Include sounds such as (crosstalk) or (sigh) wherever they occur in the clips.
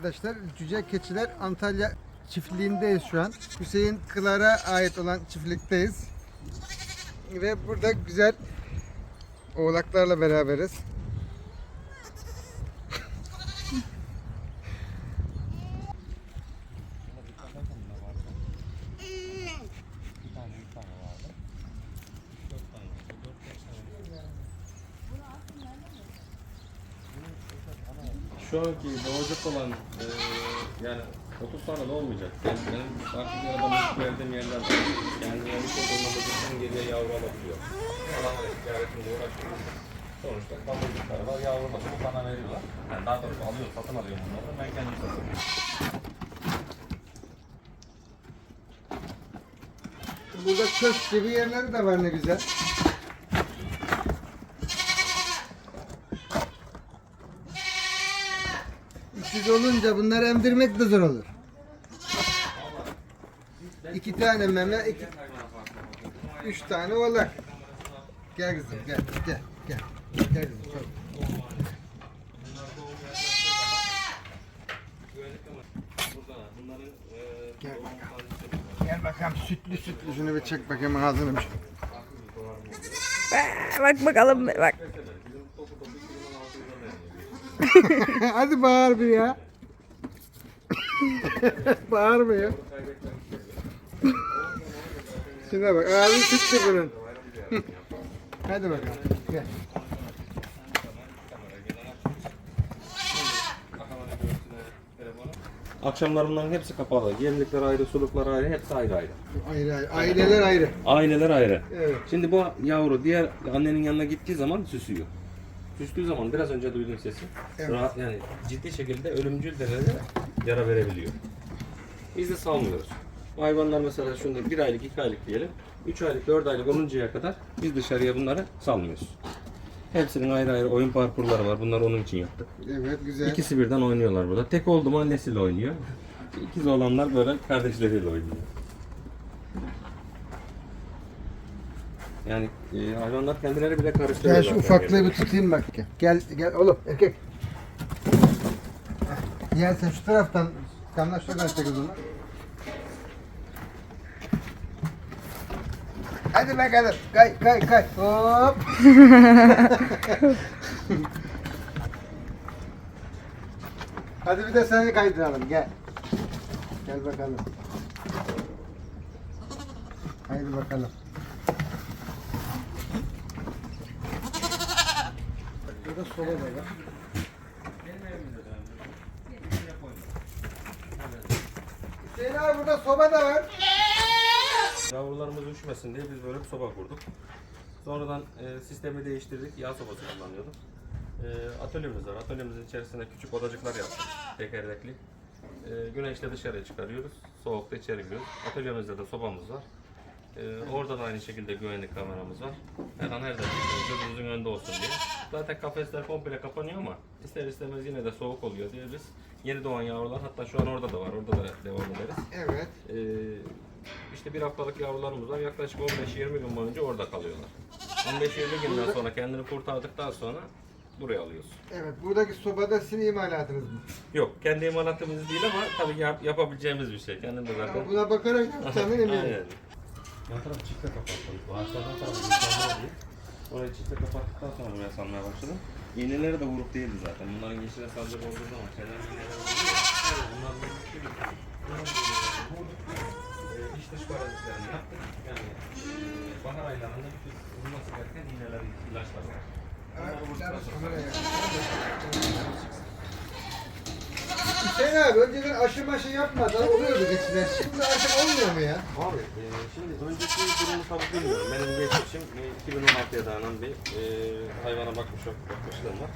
Arkadaşlar Cüce Keçiler Antalya çiftliğindeyiz şu an. Hüseyin Kılar'a ait olan çiftlikteyiz. Ve burada güzel oğlaklarla beraberiz. Şu anki doğacak olan e, yani 30 tane de olmayacak. Yani farklı bir adamın verdiğim yerler var. Yani yani çok olmadıktan geriye yavru alabiliyor. Adamlar ticaretinde uğraşıyor. Sonuçta kalırlıkları var, yavrulasını bana veriyorlar. Yani daha doğrusu alıyor, satın alıyorum bunları. Ben kendim satıyorum. Burada köşk gibi yerleri de var ne güzel. İkiz olunca bunları emdirmek de zor olur. İki tane meme, iki, üç tane oğlak. Gel kızım, gel, gel, gel. Gel kızım, çok. Gel bakalım. Gel bakalım sütlü sütlü şunu bir çek bakayım ağzını bir. Bak bakalım bak. (laughs) Hadi bağır bir ya. (laughs) Bağırmıyor. Şuna bak ağzı sütlü bunun. Hadi bakalım. Gel. Akşamlar bunların hepsi kapalı. Yemlikler ayrı, suluklar ayrı, hepsi ayrı ayrı. Ayrı ayrı. Aileler ayrı. Aileler ayrı. Evet. Şimdi bu yavru diğer annenin yanına gittiği zaman süsüyor. Süstüğü zaman biraz önce duydum sesi. Evet. Rahat, yani ciddi şekilde ölümcül derecede yara verebiliyor. Biz de salmıyoruz. Bu hayvanlar mesela şunda bir aylık, iki aylık diyelim. Üç aylık, dört aylık oluncaya kadar biz dışarıya bunları salmıyoruz. Hepsinin ayrı ayrı oyun parkurları var. Bunları onun için yaptık. Evet güzel. İkisi birden oynuyorlar burada. Tek oldu mu annesiyle oynuyor. (laughs) İkiz olanlar böyle kardeşleriyle oynuyor. Yani e, hayvanlar kendileri bile karıştırıyor. Gel şu zaten ufaklığı bir tutayım bak. Gel. Gel, gel oğlum erkek. Gel sen şu taraftan. Kamla şuradan çek o zaman. Hadi bakalım. Kay kay kay. Hop. (laughs) Hadi bir de seni kaydıralım gel. Gel bakalım. Haydi bakalım. Soba da var. Hüseyin abi burada soba da var. Yavrularımız üşümesin diye biz böyle bir soba kurduk. Sonradan e, sistemi değiştirdik. Yağ sobası kullanıyorduk. E, atölyemiz var. Atölyemizin içerisinde küçük odacıklar yaptık. Tekerlekli. E, güneşle dışarıya çıkarıyoruz. Soğukta içeri giriyoruz. Atölyemizde de sobamız var. E, orada da aynı şekilde güvenlik kameramız var. Her an her dakika gözümüzün önünde olsun diye. Zaten kafesler komple kapanıyor ama ister istemez yine de soğuk oluyor diye biz yeni doğan yavrular hatta şu an orada da var. Orada da devam ederiz. Evet. Ee, işte bir haftalık yavrularımız var. Yaklaşık 15-20 gün boyunca orada kalıyorlar. 15-20 günden sonra kendini kurtardıktan sonra buraya alıyoruz. Evet buradaki sobada sizin imalatınız mı? Yok, kendi imalatımız değil ama tabii yap- yapabileceğimiz bir şey. Kendim de zaten. Ama buna bakarak (laughs) sana eminim. Aynen. Yan tarafı çifte kapattım. Bu ağaçlardan tarafı değil. Orayı çifte kapattıktan sonra buraya salmaya başladım. İğneleri de vurup değildi zaten. Bunların yeşile salacak olduğu zaman kenar iğneleri. Bunlar vurduk. Ee, iç dış parazitlerini yaptık. Yani e, bahar aylarında bütün vurulması gereken iğneler, ilaçlar var. Bunları sonra Hüseyin abi önceden aşı maşı yapmadan oluyordu geçiler. Şimdi artık olmuyor mu ya? Abi e, şimdi önceki durumu tabii bilmiyorum. Benim geçmişim e, 2016'ya dayanan bir e, hayvana bakmış bakmışlığım var.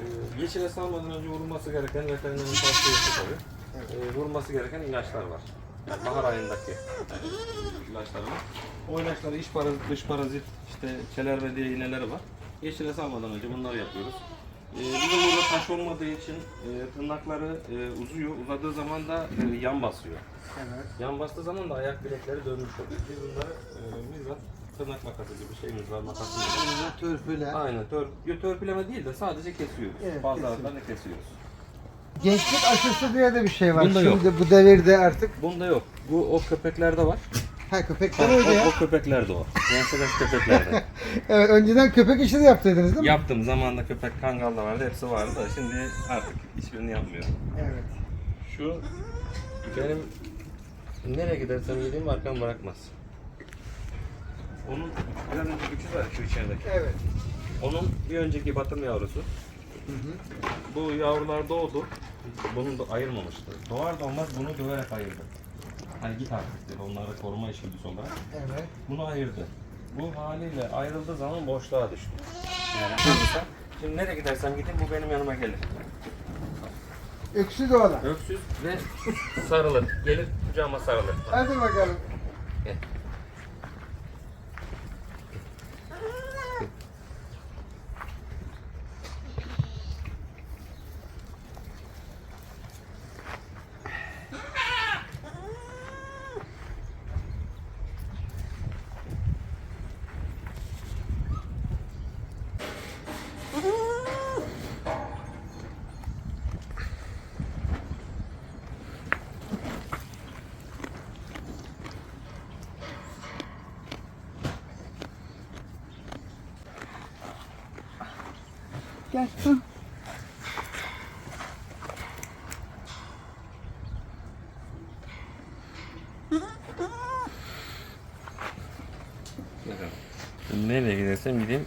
E, yeşile salmadan önce vurulması gereken veterinerin tavsiyesi tabii. E, vurulması gereken ilaçlar var. Yani bahar ayındaki e, ilaçlar var. O ilaçları iç parazit, dış parazit, işte çeler diye iğneleri var. Yeşile salmadan önce bunları yapıyoruz. E, bizim burada taş olmadığı için e, tırnakları e, uzuyor. Uzadığı zaman da e, yan basıyor. Evet. Yan bastığı zaman da ayak bilekleri dönmüş oluyor. Biz bunları e, bizzat tırnak makası gibi şeyimiz var, makasımız var. Bunlar törpüler. Aynen, tör, yo, törpüleme değil de sadece kesiyoruz. Evet, Bazı aralarını kesiyoruz. gençlik aşısı diye de bir şey var. Bunda yok. Şimdi bu devirde artık. Bunda yok. Bu o köpeklerde var. Ha köpekler O, öyle ya. o köpeklerde o. Gençler köpeklerde. (laughs) Evet önceden köpek işi de yaptıydınız değil mi? Yaptım zamanında köpek kangal da vardı hepsi vardı da şimdi artık hiçbirini yapmıyorum. Evet. Şu benim nereye gidersem gideyim arkam bırakmaz. Onun biraz önce üçü var şu içerideki. Evet. Onun bir önceki batım yavrusu. Bu yavrular doğdu. Bunu da ayırmamıştı. Doğar doğmaz bunu döverek ayırdı. Hani git artık dedi onları koruma içgüdüsü olarak. Evet. Bunu ayırdı. Bu haliyle ayrıldığı zaman boşluğa düştü. Yani şimdi nereye gidersem gideyim bu benim yanıma gelir. Öksüz oğlan. Öksüz ve sarılır. Gelir kucağıma sarılır. Hadi bakalım. Gel. Nereye gidersem gideyim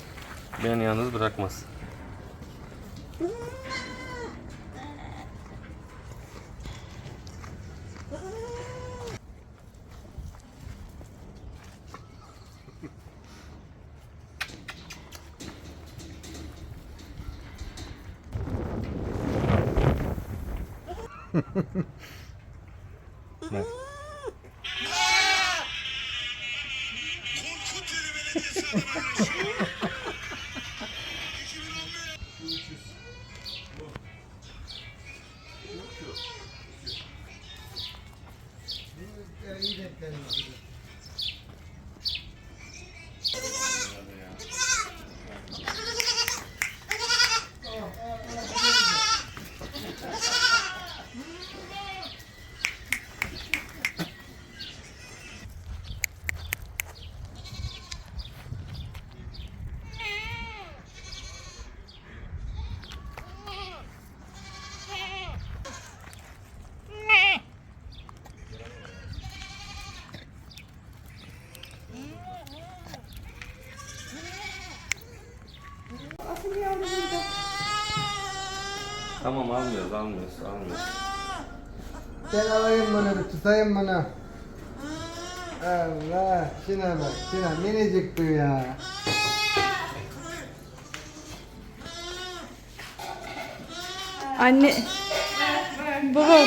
beni yalnız bırakmaz. Tamam almıyoruz almıyoruz almıyoruz. Gel alayım bunu bir tutayım bunu. Allah şuna bak şuna minicik bu ya. Anne. Baba.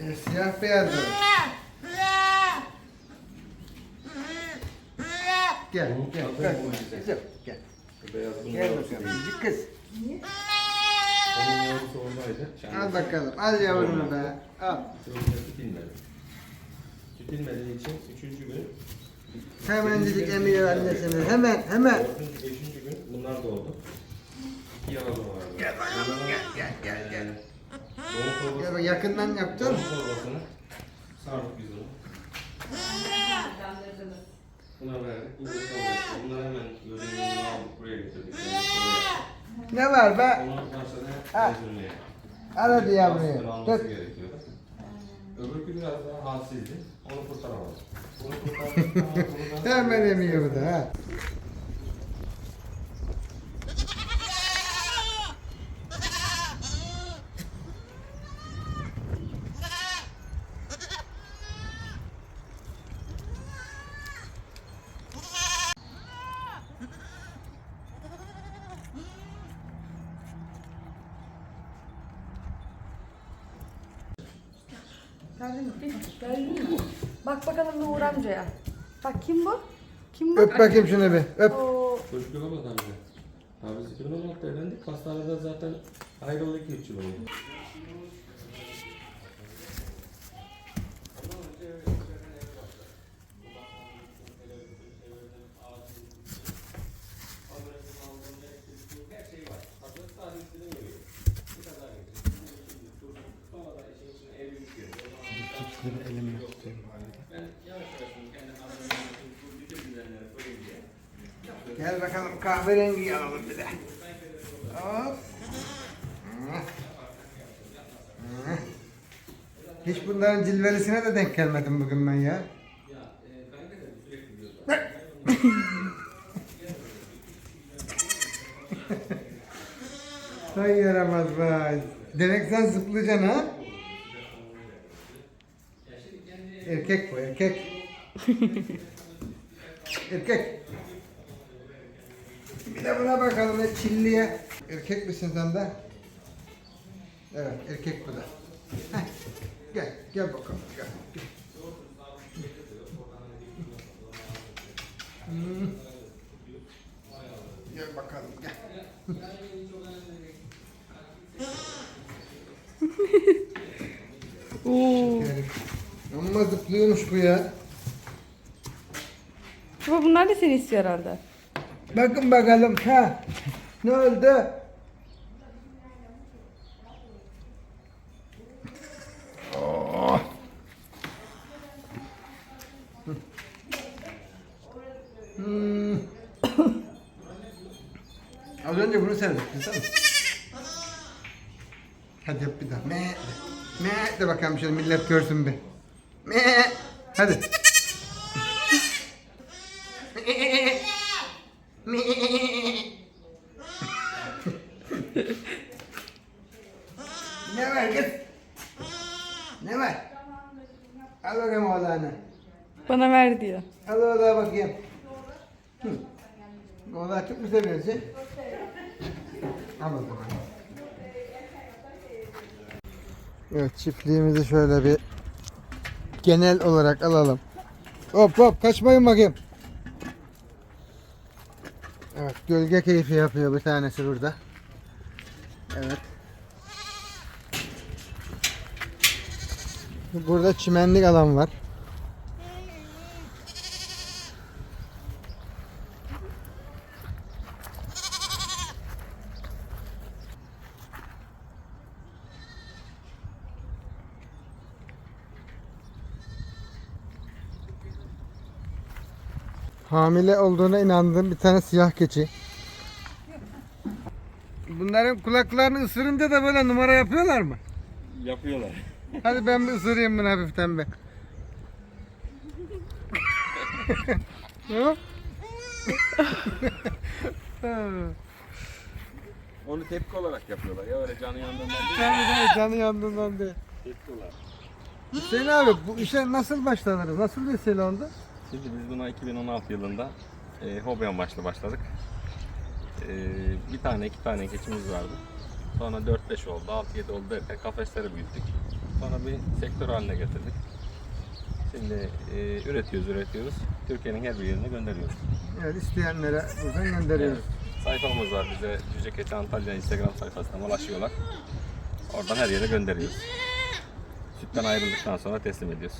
E, siyah beyaz o. Gel gel gel. Kızım, Gel. Beyaz bunun Gel yavrusu bakalım değil. cici kız. Onun yavrusu oradaydı. Al bakalım al yavrunu be. Al. Tütilmedi. Tütilmediği için üçüncü gün Hemencik emiyor annesini. Hemen hemen. Dördüncü, beşinci gün bunlar doğdu. İki yavru vardı. Gel bakalım gel gel gel gel. Doğum Gel torbası, bak yakından yaptın. doğum torbasını sardık biz onu. Buna verdik. Bu da kabul etti. Bunları hemen gözümüzü aldık buraya getirdik. Yani Ne var be? Ondan sonra ezilmeye. Al hadi yavruyu. Tut. Öbürkü biraz daha halsizdi. Onu kurtaramadık. Bunu kurtardık. (laughs) Hemen emiyor bu da ha. Geldin mi? Geldin mi? Bak bakalım Uğur amcaya. Bak kim bu? Kim bu? Öp bakayım şunu bir. Öp. Oo, Çocukluk olmadı abi. Abi biz 2016'da evlendik. Hastanede zaten ayrıldık 3 yıl oldu. Kahverengi alalım bir de. Hop. Hiç bunların cilvelisine de denk gelmedim bugün ben ya. (laughs) Hay yaramaz vay. Demek sen zıplayacaksın ha? Erkek bu erkek. (laughs) erkek. De buna bakalım ne çilliye. Erkek misin sen de? Evet erkek bu da. Heh. Gel gel bakalım gel. gel. Hmm. Gel bakalım gel. (laughs) Oo. Amma zıplıyormuş bu ya. Baba bunlar da seni istiyor herhalde. Bakın bakalım ha. Ne oldu? Hmm. (coughs) Az önce bunu seyrettin? Hadi yap bir daha. Me de. Me de bakalım şöyle millet görsün bir. Me. Hadi. ne var kız? Ne var? Al bakayım oğlanı. Bana ver diyor. Al oğlağı bakayım. Hı. Oğlağı çok mu seviyorsun? Al o zaman. Evet çiftliğimizi şöyle bir genel olarak alalım. Hop hop kaçmayın bakayım. Evet gölge keyfi yapıyor bir tanesi burada. Evet. Burada çimenlik alan var. Hamile olduğuna inandığım bir tane siyah keçi. Bunların kulaklarını ısırınca da böyle numara yapıyorlar mı? Yapıyorlar. Hadi ben bir ısırayım bunu hafiften bir. Hop. (laughs) Onu tepki olarak yapıyorlar ya öyle canı yandığından değil. Tabii tabii canı yandığından değil. Tepki olarak. Hüseyin abi bu işe nasıl başlanır? Nasıl vesile oldu? Şimdi biz buna 2016 yılında e, hobi amaçlı başladık. E, bir tane iki tane keçimiz vardı. Sonra 4-5 oldu, 6-7 oldu derken kafesleri büyüttük. Sonra bir sektör haline getirdik. Şimdi e, üretiyoruz, üretiyoruz. Türkiye'nin her bir yerine gönderiyoruz. Evet isteyenlere buradan gönderiyoruz. Evet. Sayfamız var bize Cüce Keçi Antalya Instagram sayfasından ulaşıyorlar. Oradan her yere gönderiyoruz. Sütten ayrıldıktan sonra teslim ediyoruz.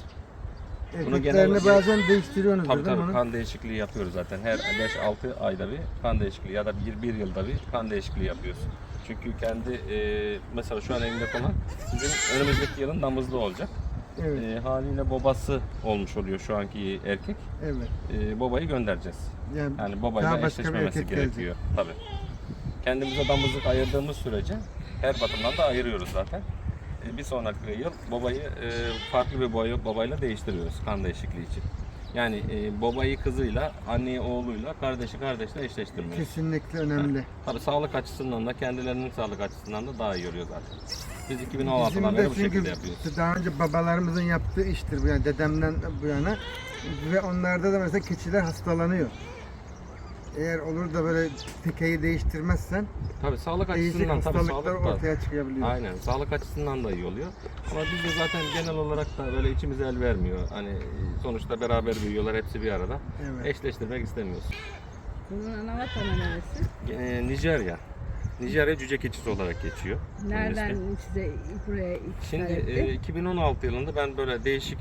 Bunu genel Erkeklerini olarak- bazen değiştiriyorsunuz Tabii değil mi tabii kan değişikliği yapıyoruz zaten. Her 5-6 ayda bir kan değişikliği ya da bir, bir yılda bir kan değişikliği yapıyoruz. Çünkü kendi e, mesela şu an elimde olan bizim önümüzdeki yılın damızlı olacak. Evet, E, haliyle babası olmuş oluyor şu anki erkek. evet. E, babayı göndereceğiz. Yani Yani Daha babayla başka bir eşleşmemesi erkek gerekiyor. Tabii. Kendimize damızlık ayırdığımız sürece her bakımdan da ayırıyoruz zaten. E, bir sonraki yıl babayı e, farklı bir boy babayla değiştiriyoruz kan değişikliği için. Yani e, babayı kızıyla, anneyi oğluyla, kardeşi kardeşle eşleştirmiyoruz. kesinlikle önemli. Tabii sağlık açısından da kendilerinin sağlık açısından da daha iyi oluyor zaten. Biz Bizim 2016'dan de beri bu şekilde yapıyoruz. daha önce babalarımızın yaptığı iştir bu yani dedemden bu yana ve onlarda da mesela keçiler hastalanıyor. Eğer olur da böyle tekeyi değiştirmezsen Tabii sağlık değişik açısından tabii hastalıklar sağlık da- ortaya çıkabiliyor. Aynen. Sağlık açısından da iyi oluyor. Ama biz de zaten genel olarak da böyle içimiz el vermiyor. Hani sonuçta beraber büyüyorlar hepsi bir arada. Evet. Eşleştirmek istemiyoruz. Bunun ana vatanı neresi? Ee, Nijerya. Nijerya cüce keçisi olarak geçiyor. Nereden size buraya işaret Şimdi etti? e, 2016 yılında ben böyle değişik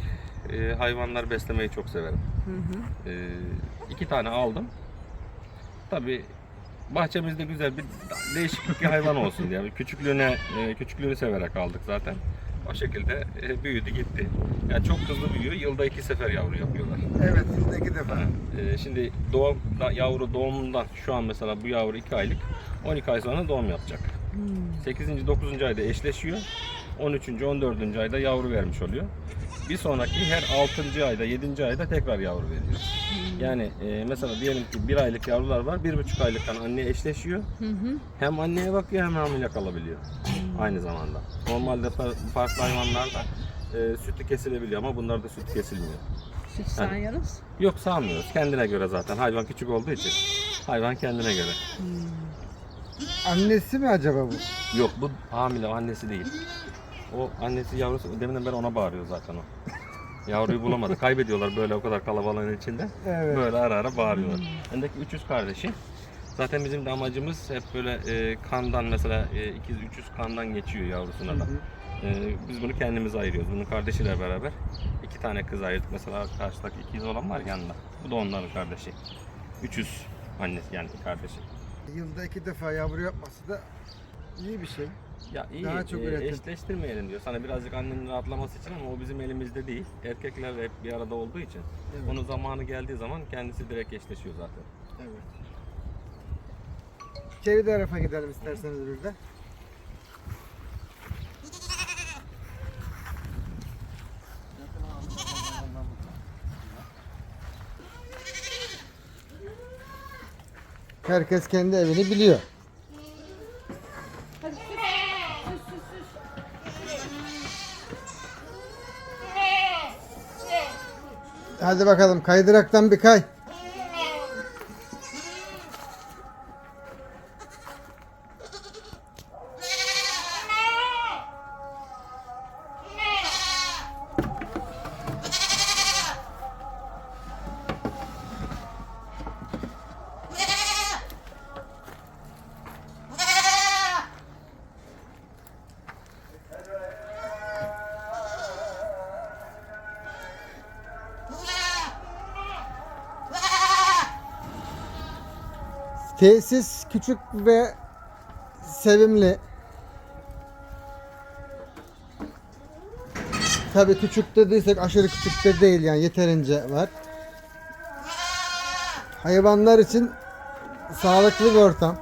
e, hayvanlar beslemeyi çok severim. Hı hı. E, iki tane aldım. Tabii bahçemizde güzel bir değişik bir hayvan olsun diye. Yani küçüklüğüne e, küçüklüğünü severek aldık zaten. O şekilde e, büyüdü gitti. Yani çok hızlı büyüyor. Yılda iki sefer yavru yapıyorlar. Evet, biz iki defa. Ee, şimdi doğum, yavru doğumundan şu an mesela bu yavru 2 aylık 12 ay sonra doğum yapacak. 8. 9. ayda eşleşiyor. 13. 14. ayda yavru vermiş oluyor. Bir sonraki her 6. ayda 7. ayda tekrar yavru veriyor. Yani e, mesela diyelim ki 1 aylık yavrular var. 1,5 aylıktan anne eşleşiyor. Hı hı. Hem anneye bakıyor hem hamile kalabiliyor. Aynı zamanda. Normalde fa- farklı hayvanlarda e, sütü kesilebiliyor ama bunlarda süt kesilmiyor. Süt sağıyoruz. Yok sağmıyoruz. Kendine göre zaten. Hayvan küçük olduğu için. Hayvan kendine göre. Annesi mi acaba bu? Yok bu hamile annesi değil. O annesi yavrusu deminden beri ona bağırıyor zaten o. Yavruyu bulamadı. Kaybediyorlar böyle o kadar kalabalığın içinde. Evet. Böyle ara ara bağırıyorlar. Bendeki 300 kardeşi. Zaten bizim de amacımız hep böyle e, kandan mesela e, ikiz 300 kandan geçiyor yavrusuna da. E, biz bunu kendimiz ayırıyoruz. Bunun kardeşiyle beraber iki tane kız ayırdık. Mesela karşıdaki ikiz olan var yanında. Bu da onların kardeşi. 300 annesi yani kardeşi. Yılda iki defa yavru yapması da iyi bir şey. Ya iyi Daha çok e, üretim. eşleştirmeyelim diyor. Sana birazcık annenin rahatlaması için ama o bizim elimizde değil. Erkekler hep bir arada olduğu için. Evet. Onun zamanı geldiği zaman kendisi direkt eşleşiyor zaten. Evet. İçeri tarafa gidelim isterseniz bir de. Herkes kendi evini biliyor. Hadi bakalım kaydıraktan bir kay. Tesis küçük ve sevimli. Tabii küçük dediysek aşırı küçük de değil yani yeterince var. Hayvanlar için sağlıklı bir ortam.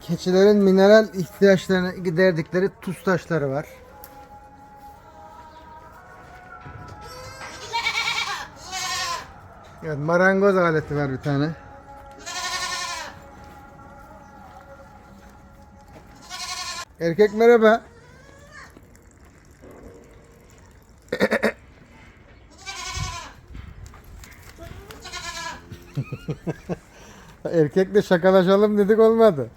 Keçilerin mineral ihtiyaçlarını giderdikleri tuz taşları var. Evet, marangoz aleti var bir tane. Erkek merhaba. (laughs) Erkekle şakalaşalım dedik olmadı.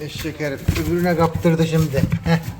Eşek herif öbürüne kaptırdı şimdi. Heh.